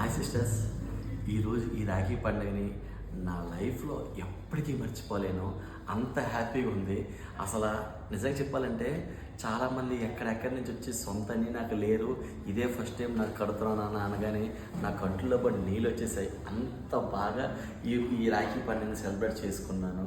Hi sisters ఈరోజు ఈ రాఖీ పండుగని నా లైఫ్లో ఎప్పటికీ మర్చిపోలేను. అంత హ్యాపీగా ఉంది. అసలు నిజంగా చెప్పాలంటే చాలామంది ఎక్కడెక్కడి నుంచి వచ్చి సొంతని నాకు లేరు. ఇదే ఫస్ట్ టైం నాకు కడుతున్నాను అని అనగానే నా కంట్లో పడి నీళ్ళు వచ్చేసాయి. అంత బాగా ఈ ఈ రాఖీ పండుగని సెలబ్రేట్ చేసుకున్నాను.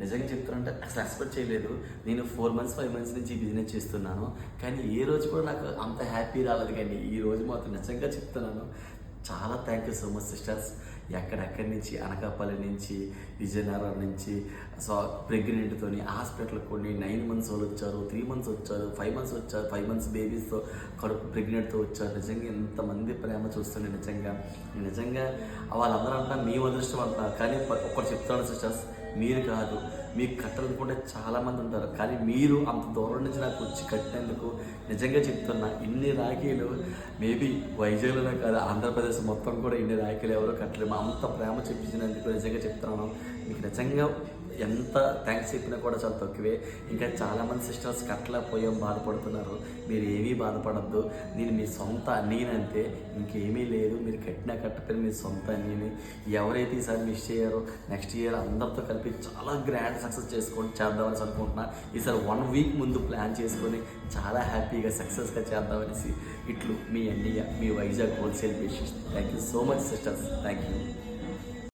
నిజంగా చెప్తున్నానంటే అసలు ఎక్స్పెక్ట్ చేయలేదు. నేను ఫోర్ మంత్స్ ఫైవ్ మంత్స్ నుంచి బిజినెస్ చేస్తున్నాను. కానీ ఏ రోజు కూడా నాకు అంత హ్యాపీ రాలేదు. కానీ ఈ రోజు మాత్రం నిజంగా చెప్తున్నాను. చాలా thank you so much sisters ఎక్కడెక్కడి నుంచి అనకాపల్లి నుంచి విజయనగరం నుంచి సో ప్రెగ్నెంట్తో హాస్పిటల్ కొన్ని నైన్ మంత్స్ వాళ్ళు వచ్చారు త్రీ మంత్స్ వచ్చారు ఫైవ్ మంత్స్ వచ్చారు ఫైవ్ మంత్స్ బేబీస్తో కడుపు ప్రెగ్నెంట్తో వచ్చారు. నిజంగా ఎంతమంది ప్రేమ చూస్తుండే నిజంగా. నిజంగా వాళ్ళందరూ అంటా మీ అదృష్టం అంటారు కానీ ఒకటి చెప్తాను సిస్టర్స్ మీరు కాదు మీకు కట్టాలనుకుంటే చాలామంది ఉంటారు. కానీ మీరు అంత దూరం నుంచి నాకు వచ్చి కట్టినందుకు నిజంగా చెప్తున్నా ఇన్ని రాఖీలు మేబీ వైజాగ్లోనే కాదు ఆంధ్రప్రదేశ్ మొత్తం కూడా ఇన్ని రాఖీలు ఎవరో కట్టలేము అంత ప్రేమ చూపించినందుకు నిజంగా చెప్తున్నాను. మీకు నిజంగా ఎంత థ్యాంక్స్ చెప్పినా కూడా చాలా తక్కువే. ఇంకా చాలామంది సిస్టర్స్ కట్టలేకపోయాం బాధపడుతున్నారు. మీరు ఏమీ బాధపడద్దు. నేను మీ సొంత అన్నీనంతే. ఇంకేమీ లేదు. మీరు కట్టినా కట్టకపోయినా మీ సొంత అన్నీని. ఎవరైతే ఈసారి మిస్ చేయారో నెక్స్ట్ ఇయర్ అందరితో కలిపి చాలా గ్రాండ్ సక్సెస్ చేసుకొని చేద్దామని అనుకుంటున్నా. ఈసారి వన్ వీక్ ముందు ప్లాన్ చేసుకొని చాలా హ్యాపీగా సక్సెస్గా చేద్దామనేసి ఇట్లు మీ అన్నయ్య మీ Vizag wholesale business thank you so much sisters thank you